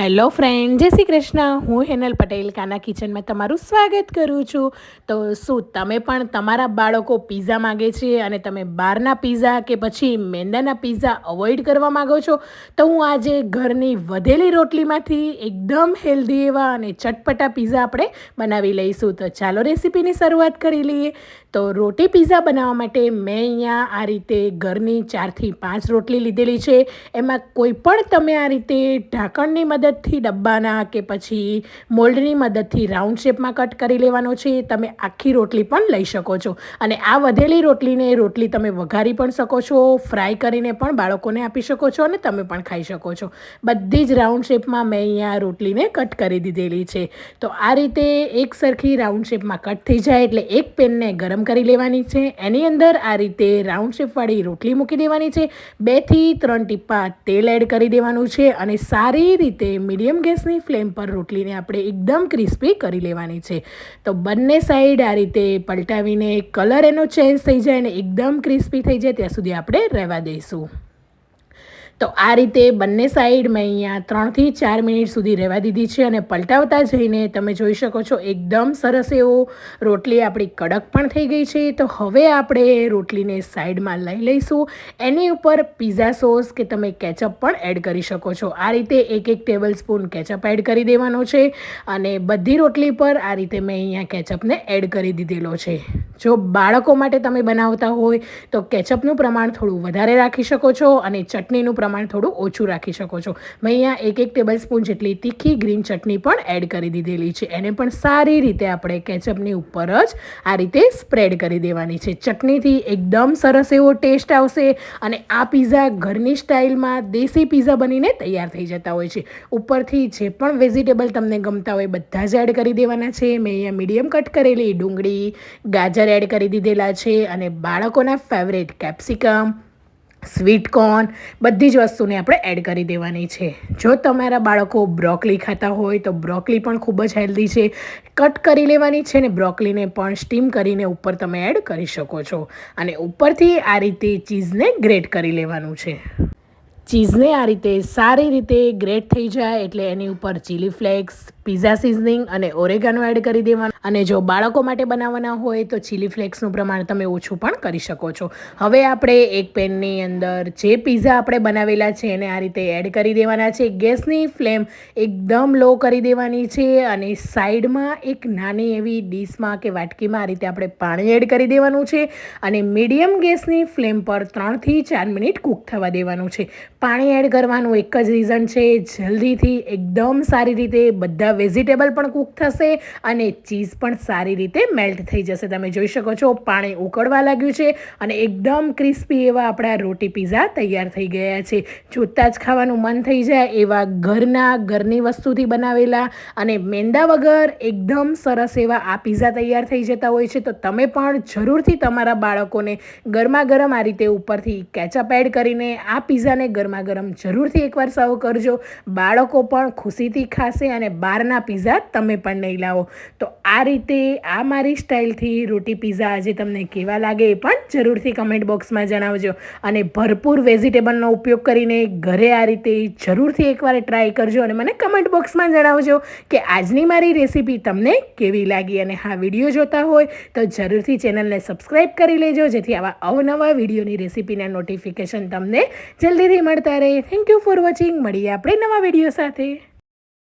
Hello friend, જય શ્રી કૃષ્ણ. હું હેનલ પટેલ, કાના કિચનમાં તમારું સ્વાગત કરું છું. તો શું તમે પણ તમારા બાળકો પીઝા માગે છે અને તમે બહારના પીઝા કે પછી મેંદાના પીઝા અવોઇડ કરવા માગો છો? તો હું આજે ઘરની વધેલી રોટલીમાંથી એકદમ હેલ્ધી એવા અને ચટપટા પીઝા આપણે બનાવી લઈશું. તો ચાલો રેસીપીની શરૂઆત કરી લઈએ. તો રોટી પીઝા બનાવવા માટે મેં અહીંયા આ રીતે ઘરની ચારથી પાંચ રોટલી લીધેલી છે. એમાં કોઈ પણ તમે આ રીતે ઢાંકણની મદદથી ડબ્બાના કે પછી મોલ્ડની મદદથી રાઉન્ડ શેપમાં કટ કરી લેવાનો છે, તમે આખી રોટલી પણ લઈ શકો છો. અને આ વધેલી રોટલીને રોટલી તમે વઘારી પણ શકો છો, ફ્રાય કરીને પણ બાળકોને આપી શકો છો અને તમે પણ ખાઈ શકો છો. બધી જ રાઉન્ડ શેપમાં મેં અહીંયા રોટલીને કટ કરી દીધેલી છે. તો આ રીતે એક સરખી રાઉન્ડ શેપમાં કટ થઈ જાય એટલે એક પેનને ગરમ કરી લેવાની છે. એની અંદર આ રીતે રાઉન્ડ શેપવાળી રોટલી મૂકી દેવાની છે. બેથી ત્રણ ટીપા તેલ એડ કરી દેવાનું છે અને સારી રીતે મીડિયમ ગેસની ફ્લેમ પર રોટલીને આપણે એકદમ ક્રિસ્પી કરી લેવાની છે. તો બંને સાઈડ આ રીતે પલટાવીને કલર એનો ચેન્જ થઈ જાય અને એકદમ ક્રિસ્પી થઈ જાય, ત્યાં સુધી આપણે રહેવા દઈશું. તો આ રીતે બંને સાઈડ મેં અહીંયા ત્રણથી ચાર મિનિટ સુધી રહેવા દીધી છે અને પલટાવતા જઈને તમે જોઈ શકો છો એકદમ સરસ એવો રોટલી આપણી કડક પણ થઈ ગઈ છે. તો હવે આપણે રોટલીને સાઈડમાં લઈ લઈશું. એની ઉપર પીઝા સોસ કે તમે કેચઅપ પણ એડ કરી શકો છો. આ રીતે એક એક ટેબલ સ્પૂન કેચઅપ એડ કરી દેવાનો છે અને બધી રોટલી પર આ રીતે મેં અહીંયા કેચઅપને એડ કરી દીધેલો છે. જો બાળકો માટે તમે બનાવતા હોય, તો કેચઅપનું પ્રમાણ થોડું વધારે રાખી શકો છો અને ચટણીનું પ્રમાણ થોડું ઓછું રાખી શકો છો. મેં અહીંયા એક એક ટેબલ સ્પૂન જેટલી તીખી ગ્રીન ચટણી પણ એડ કરી દીધેલી છે. એને પણ સારી રીતે આપણે કેચઅપની ઉપર જ આ રીતે સ્પ્રેડ કરી દેવાની છે. ચટણીથી એકદમ સરસ એવો ટેસ્ટ આવશે અને આ પીઝા ઘરની સ્ટાઇલમાં દેશી પીઝા બનીને તૈયાર થઈ જતા હોય છે. ઉપરથી જે પણ વેજીટેબલ તમને ગમતા હોય બધા જ એડ કરી દેવાના છે. મેં અહીંયા મીડિયમ કટ કરેલી ડુંગળી, ગાજર એડ કરી દીધેલા છે અને બાળકોના ફેવરેટ કેપ્સિકમ સ્વીટ કોર્ન બધી જ વસ્તુને આપણે એડ કરી દેવાની છે. જો તમારા બાળકો બ્રોકલી ખાતા હોય તો બ્રોકલી પણ ખૂબ જ હેલ્ધી છે. કટ કરી લેવાની છે ને બ્રોકલીને પણ સ્ટીમ કરીને ઉપર તમે એડ કરી શકો છો. અને ઉપરથી આ રીતે ચીઝને ગ્રેટ કરી લેવાનું છે. ચીઝને આ રીતે સારી રીતે ગ્રેટ થઈ જાય એટલે એની ઉપર ચીલી ફ્લેક્સ પીઝા સિઝનિંગ અને ઓરેગાનો એડ કરી દેવાનું. અને જો બાળકો માટે બનાવવાના હોય તો ચીલી ફ્લેક્સનું પ્રમાણ તમે ઓછું પણ કરી શકો છો. હવે આપણે એક પેનની અંદર જે પીઝા આપણે બનાવેલા છે એને આ રીતે એડ કરી દેવાના છે. ગેસની ફ્લેમ એકદમ લો કરી દેવાની છે અને સાઈડમાં એક નાની એવી ડીશમાં કે વાટકીમાં આ રીતે આપણે પાણી એડ કરી દેવાનું છે. અને મીડિયમ ગેસની ફ્લેમ પર ત્રણથી ચાર મિનિટ કૂક થવા દેવાનું છે. પાણી એડ કરવાનું એક જ રીઝન છે, જલ્દીથી એકદમ સારી રીતે બધા વેજીટેબલ પણ કૂક થશે અને ચીઝ પણ સારી રીતે મેલ્ટ થઈ જશે. તમે જોઈ શકો છો, પાણી ઉકળવા લાગ્યું છે અને એકદમ ક્રિસ્પી એવા આપણા રોટી પીઝા તૈયાર થઈ ગયા છે. જોતાં જ ખાવાનું મન થઈ જાય એવા ઘરના, ઘરની વસ્તુથી બનાવેલા અને મેંદા વગર એકદમ સરસ એવા આ પીઝા તૈયાર થઈ જતા હોય છે. તો તમે પણ જરૂરથી તમારા બાળકોને ગરમા ગરમ આ રીતે ઉપરથી કેચઅપ એડ કરીને આ પીઝાને ગરમા ગરમ જરૂરથી એકવાર સર્વ કરજો. બાળકો પણ ખુશીથી ખાશે અને બહારના પીઝા તમે પણ નહીં લાવો. તો આ રીતે આ મારી સ્ટાઇલથી રોટી પીઝા આજે તમને કેવા લાગે એ પણ જરૂરથી કમેન્ટ બોક્સમાં જણાવજો. અને ભરપૂર વેજીટેબલનો ઉપયોગ કરીને ઘરે આ રીતે જરૂરથી એકવાર ટ્રાય કરજો અને મને કમેન્ટ બોક્સમાં જણાવજો કે આજની મારી રેસીપી તમને કેવી લાગી અને હા વીડિયો જોતા હોય તો જરૂરથી ચેનલને સબસ્ક્રાઈબ કરી લેજો, જેથી આવા અવનવા વિડીયોની રેસીપીના નોટિફિકેશન તમને જલ્દીથી મળતા રહે. થેન્ક યુ ફોર વોચિંગ મળીએ આપણે નવા વીડિયો સાથે.